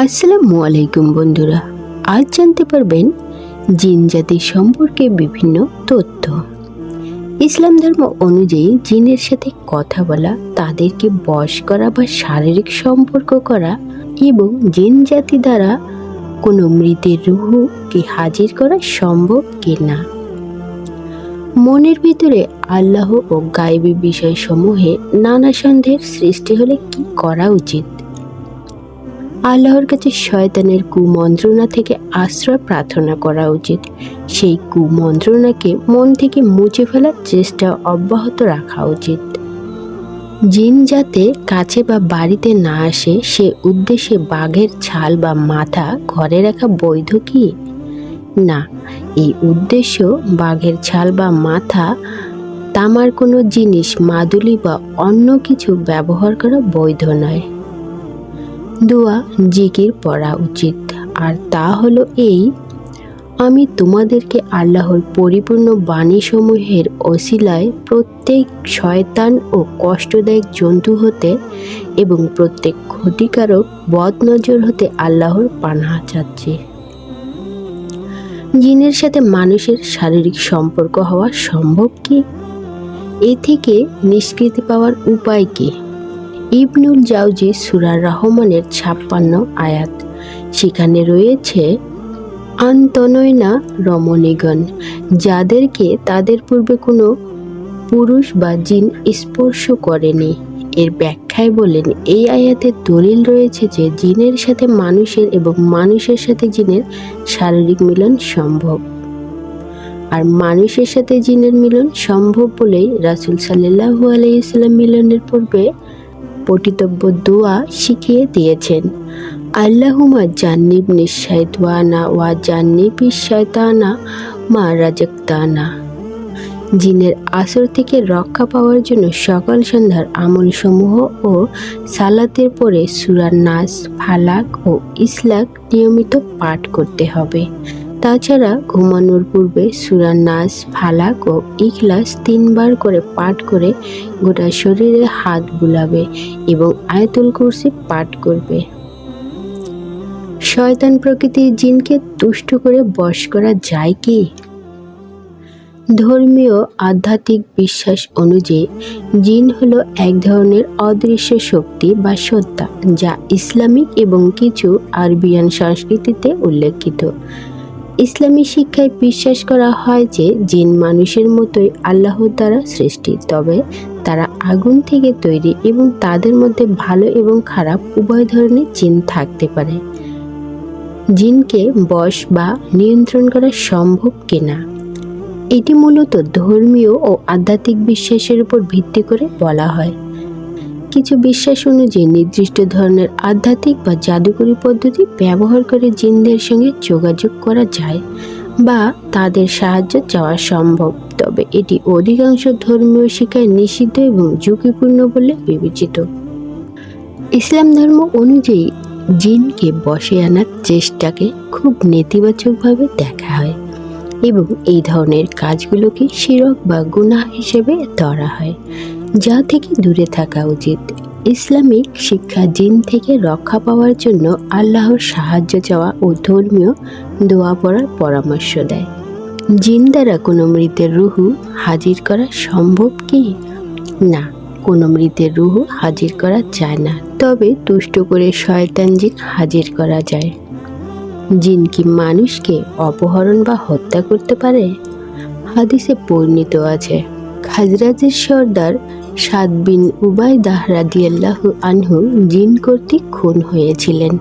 আসসালামু আলাইকুম বন্ধুরা, আজ জানতে পারবেন জিন জাতি সম্পর্কে বিভিন্ন তথ্য। ইসলাম ধর্ম অনুযায়ী জিনের সাথে কথা বলা, তাদেরকে বশ করা বা শারীরিক সম্পর্ক করা এবং জিন জাতি দ্বারা কোনো মৃতের রুহুকে হাজির করা সম্ভব কি না মনের ভিতরে আল্লাহ ও গায়েবী বিষয়সমূহে নানা সন্দেহের সৃষ্টি হলে কি করা উচিত? আল্লাহর কাছে শয়তানের কুমন্ত্রণা থেকে আশ্রয় প্রার্থনা করা উচিত। সেই কুমন্ত্রণাকে মন থেকে মুছে ফেলার চেষ্টা অব্যাহত রাখা উচিত। জিন যাতে কাছে বা বাড়িতে না আসে, সে উদ্দেশ্যে বাঘের ছাল বা মাথা ঘরে রাখা বৈধ কি? না, এই উদ্দেশ্য বাঘের ছাল বা মাথা, তামার কোনো জিনিস, মাদুলি বা অন্য কিছু ব্যবহার করা বৈধ নয়। দোয়া জিকির পড়া উচিত। আর তা হলো এই, আমি তোমাদেরকে আল্লাহর পরিপূর্ণ বাণীসমূহের অশিলায় প্রত্যেক শয়তান ও কষ্টদায়ক জন্তু হতে এবং প্রত্যেক ক্ষতিকারক বদনজর হতে আল্লাহর পানাহা চাচ্ছি। জিনের সাথে মানুষের শারীরিক সম্পর্ক হওয়া সম্ভব কি? এ থেকে নিষ্কৃতি পাওয়ার উপায় কি? ইবনুল জাউজি সুরার রহমানের ছাপ্পান্ন আয়াত। সেখানে রয়েছে, আন্তনয়না রমণীগণ, যাদেরকে তাদের পূর্বে কোনো পুরুষ বা জিন স্পর্শ করেনি। এর ব্যাখ্যায় বলেন, এই আয়াতে দলিল রয়েছে যে জিনের সাথে মানুষের এবং মানুষের সাথে জিনের শারীরিক মিলন সম্ভব। আর মানুষের সাথে জিনের মিলন সম্ভব বলেই রাসুল সাল্লাহু আলাইসাল্লাম মিলনের পূর্বে পঠিতব্য দোয়া শিখিয়ে দিয়েছেন। আল্লাহুমা জান্নিব নিঃশায়তানা ওয়া জান্নিবি শয়তানা মা রাজাক্তানা। জিনের আসর থেকে রক্ষা পাওয়ার জন্য সকাল সন্ধ্যার আমলসমূহ ও সালাতের পরে সুরার নাস, ফালাক ও ইসলাক নিয়মিত পাঠ করতে হবে। তাছাড়া ঘুমানোর পূর্বে সুরা নাস, ফালাক ও ইখলাস তিনবার করে পাঠ করে গোটা শরীরে হাত বুলাবে এবং আয়তুল কুরসি পাঠ করবে। শয়তান প্রকৃতির জিনকে তুষ্ট করে বশ করা যায় কি? ধর্মীয় আধ্যাত্মিক বিশ্বাস অনুযায়ী জিন হলো এক ধরনের অদৃশ্য শক্তি বা সত্তা যা ইসলামিক এবং কিছু আরবিয়ান সংস্কৃতিতে উল্লেখিত। ইসলামী শিক্ষায় বিশ্বাস করা হয় যে জিন মানুষের মতোই আল্লাহর দ্বারা সৃষ্টি, তবে তারা আগুন থেকে তৈরি এবং তাদের মধ্যে ভালো এবং খারাপ উভয় ধরনের জিন থাকতে পারে। জিনকে বশ বা নিয়ন্ত্রণ করা সম্ভব কিনা? এটি মূলত ধর্মীয় ও আধ্যাত্মিক বিশ্বাসের উপর ভিত্তি করে বলা হয়। কিছু বিশ্বাস অনুযায়ী নির্দিষ্ট ধরনের আধ্যাত্মিক বা জাদুকরী পদ্ধতি ব্যবহার করে জিনদের সঙ্গে যোগাযোগ করা যায় বা তাদের সাহায্য চাওয়া সম্ভব। তবে এটি অধিকাংশ ধর্মীয় শিক্ষায় নিষিদ্ধ এবং ঝুঁকিপূর্ণ বলে বিবেচিত। ইসলাম ধর্ম অনুযায়ী জিনকে বসে আনার চেষ্টাকে খুব নেতিবাচকভাবে দেখা হয় এবং এই ধরনের কাজগুলোকে শিরক বা গুনাহ হিসেবে ধরা হয়। যা থেকে দূরে থাকা উচিত। ইসলামিক শিক্ষা জিন থেকে রক্ষা পাওয়ার জন্য আল্লাহর সাহায্য চাওয়া ও ধর্মীয় দোয়া পড়ার পরামর্শ দেয়। জিন দ্বারা কোনো মৃতের রুহু হাজির করা সম্ভব কি? না, কোনো মৃতের রুহু হাজির করা যায় না, তবে তুষ্ট করে শয়তান জিন হাজির করা যায়। জিন কি মানুষকে অপহরণ বা হত্যা করতে পারে? হাদিসে পরিণত আছে, খাজরাজের সর্দার সাদ বিন উবাইদাহ রাদিয়াল্লাহু আনহু জিন কর্তৃক খুন হয়েছিলেন।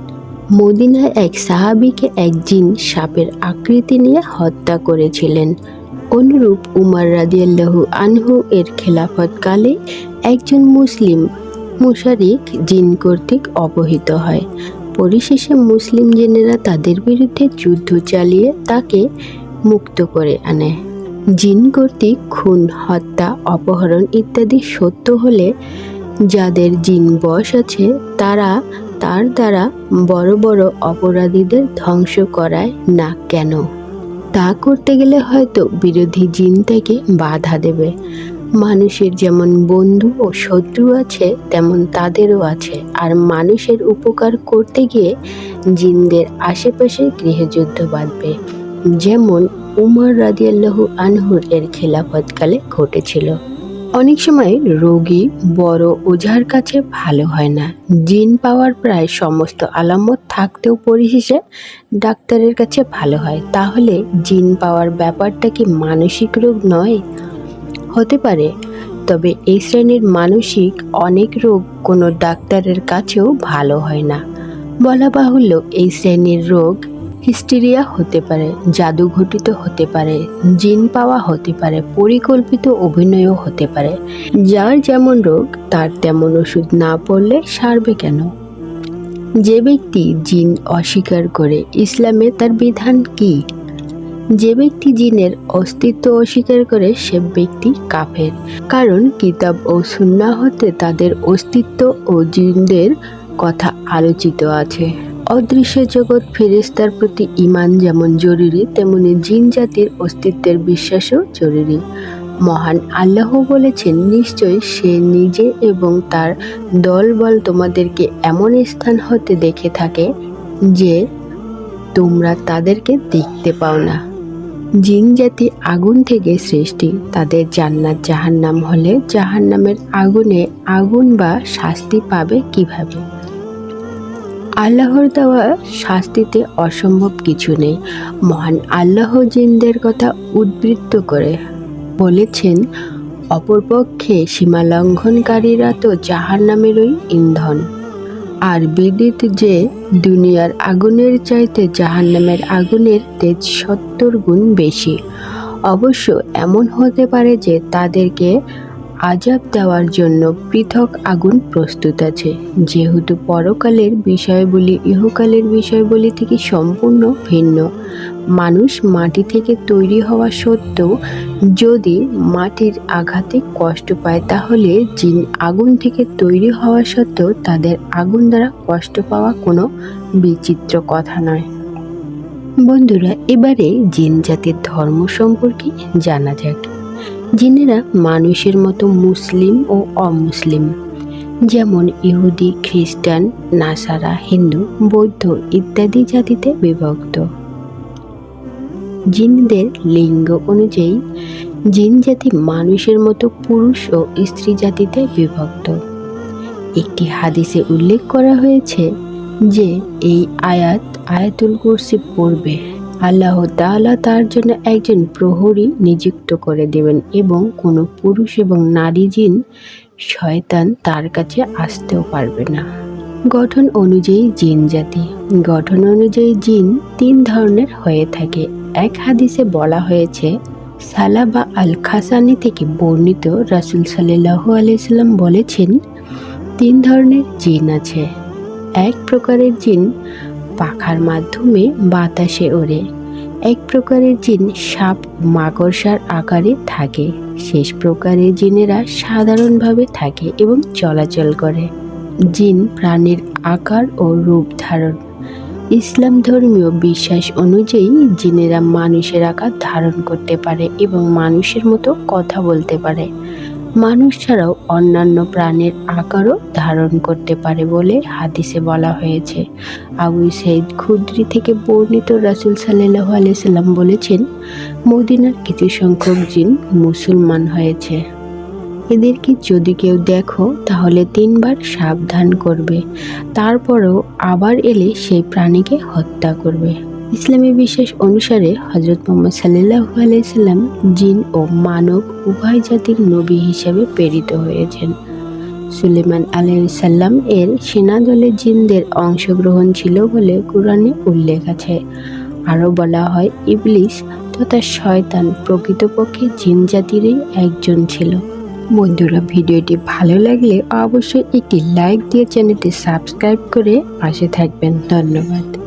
মদিনায় এক সাহাবিকে এক জিন সাপের আকৃতি নিয়ে হত্যা করেছিলেন। অনুরূপ উমার রাদিয়াল্লাহু আনহু এর খেলাফতকালে একজন মুসলিম মুশারিক জিন কর্তৃক অপহৃত হয়। পরিশেষে মুসলিম জেনেরা তাদের বিরুদ্ধে যুদ্ধ চালিয়ে তাকে মুক্ত করে আনে। জিন কর্তৃক খুন, হত্যা, অপহরণ ইত্যাদি সত্য হলে যাদের জিন বশ আছে, তারা তার দ্বারা বড় বড় অপরাধীদের ধ্বংস করায় না কেন? তা করতে গেলে হয়তো বিরোধী জিন থেকে বাধা দেবে। মানুষের যেমন বন্ধু ও শত্রু আছে, তেমন তাদেরও আছে। আর মানুষের উপকার করতে গিয়ে জিনদের আশেপাশে গৃহযুদ্ধ বাঁধবে। যেমন উমর রাদিয়াল্লাহু আনহুর এর খেলাফতকালে ঘটেছিল। অনেক সময় রোগী বড় ওঝার কাছে ভালো হয় না। জিন পাওয়ার প্রায় সমস্ত আলামত থাকতেও পরিশেষে ডাক্তারের কাছে ভালো হয়। তাহলে জিন পাওয়ার ব্যাপারটা কি মানসিক রোগ নয়? হতে পারে, তবে এই শ্রেণির মানসিক অনেক রোগ কোনো ডাক্তারের কাছেও ভালো হয় না। বলা বাহুল্য এই শ্রেণির রোগ হিস্টেরিয়া হতে পারে, জাদু ঘটিত হতে পারে, জিন পাওয়া হতে পারে, পরিকল্পিত অভিনয়ও হতে পারে। যার যেমন রোগ, তার তেমন ওষুধ না পড়লে সারবে কেন? যে ব্যক্তি জিন অস্বীকার করে ইসলামে তার বিধান কি? যে ব্যক্তি জিনের অস্তিত্ব অস্বীকার করে, সে ব্যক্তি কাফের। কারণ কিতাব ও সুন্না হতে তাদের অস্তিত্ব ও জিনদের কথা আলোচিত আছে। অদৃশ্য জগৎ ফেরেস্তার প্রতি ইমান যেমন জরুরি, তেমনি জিন জাতির অস্তিত্বের বিশ্বাসও জরুরি। মহান আল্লাহ বলেছেন, নিশ্চয় সে নিজে এবং তার দলবল তোমাদেরকে এমন স্থান হতে দেখে থাকে যে তোমরা তাদেরকে দেখতে পাও না। জিন জাতি আগুন থেকে সৃষ্টি। তাদের জান্নাত জাহান্নাম হলে জাহান্নামের আগুনে আগুন বা শাস্তি পাবে কীভাবে? আল্লাহর দেওয়া শাস্তিতে অসম্ভব কিছু নেই। মহান আল্লাহ জিনদের কথা উদ্বৃত্ত করে বলেছেন, অপরপক্ষে সীমা লঙ্ঘনকারীরা তো জাহান্নামেরই ইন্ধন। আর বিদিত যে দুনিয়ার আগুনের চাইতে জাহান্নামের আগুনের তেজ সত্তর গুণ বেশি। অবশ্য এমন হতে পারে যে তাদেরকে আজাব দেওয়ার জন্য পৃথক আগুন প্রস্তুত আছে। যেহেতু পরকালের বিষয়গুলি ইহকালের বিষয়গুলি থেকে সম্পূর্ণ ভিন্ন। মানুষ মাটি থেকে তৈরি হওয়া সত্ত্বেও যদি মাটির আঘাতে কষ্ট পায়, তাহলে জিন আগুন থেকে তৈরি হওয়া সত্ত্বেও তাদের আগুন দ্বারা কষ্ট পাওয়া কোনো বিচিত্র কথা নয়। বন্ধুরা, এবারে জিন জাতির ধর্ম সম্পর্কে জানা যাক। জিনেরা মানুষের মতো মুসলিম ও অমুসলিম, যেমন ইহুদি, খ্রিস্টান, নাসারা, হিন্দু, বৌদ্ধ ইত্যাদি জাতিতে বিভক্ত। জিনদের লিঙ্গ অনুযায়ী, জিন জাতি মানুষের মতো পুরুষ ও স্ত্রী জাতিতে বিভক্ত। একটি হাদিসে উল্লেখ করা হয়েছে যে এই আয়াত আয়াতুল কুরসি পড়বে। আল্লাহ তাআলা তার জন্য একজন প্রহরী নিযুক্ত করে দেবেন এবং কোনো পুরুষ এবং নারী জিন শয়তান তার কাছে আসতেও পারবে না। গঠন অনুযায়ী জিন জাতি। গঠন অনুযায়ী জিন তিন ধরনের হয়ে থাকে। এক হাদিসে বলা হয়েছে, সালাবা আল খাসানি থেকে বর্ণিত রাসুল সাল্লাহ আলাইসাল্লাম বলেছেন, তিন ধরনের জিন আছে। এক প্রকারের জিন পাখার মাধ্যমে বাতাসে ওড়ে। এক প্রকারের জিন সাপ মাকড়সার আকারে থাকে। শেষ প্রকারের জিনেরা সাধারণভাবে থাকে এবং চলাচল করে। জিন প্রাণীর আকার ও রূপ ধারণ। ইসলাম ধর্মীয় বিশ্বাস অনুযায়ী জিনেরা মানুষের আকার ধারণ করতে পারে এবং মানুষের মতো কথা বলতে পারে। মানুষ ছাড়াও অন্যান্য প্রাণের আকারও ধারণ করতে পারে বলে হাদিসে বলা হয়েছে। আবু সৈদ খুদ্রি থেকে বর্ণিত রাসুল সাল্লাহ আলিয়াল্লাম বলেছেন, মদিনার কিছু সংখ্যক জিন মুসলমান হয়েছে। এদেরকে যদি কেউ দেখো, তাহলে তিনবার সাবধান করবে। তারপরেও আবার এলে সেই প্রাণীকে হত্যা করবে। ইসলামী বিশ্বাস অনুসারে হজরত মোহাম্মদ সাল্লাহ আলাইসাল্লাম জিন ও মানব উভয় জাতির নবী হিসেবে প্রেরিত হয়েছেন। সুলেমান আলাইসাল্লাম এর সেনাদলে জিনদের অংশগ্রহণ ছিল বলে কোরআনে উল্লেখ আছে। আরও বলা হয়, ইবলিস তথা শয়তান প্রকৃতপক্ষে জিন জাতিরই একজন ছিল। বন্ধুরা, ভিডিওটি ভালো লাগলে অবশ্যই একটি লাইক দিয়ে চ্যানেলটি সাবস্ক্রাইব করে পাশে থাকবেন। ধন্যবাদ।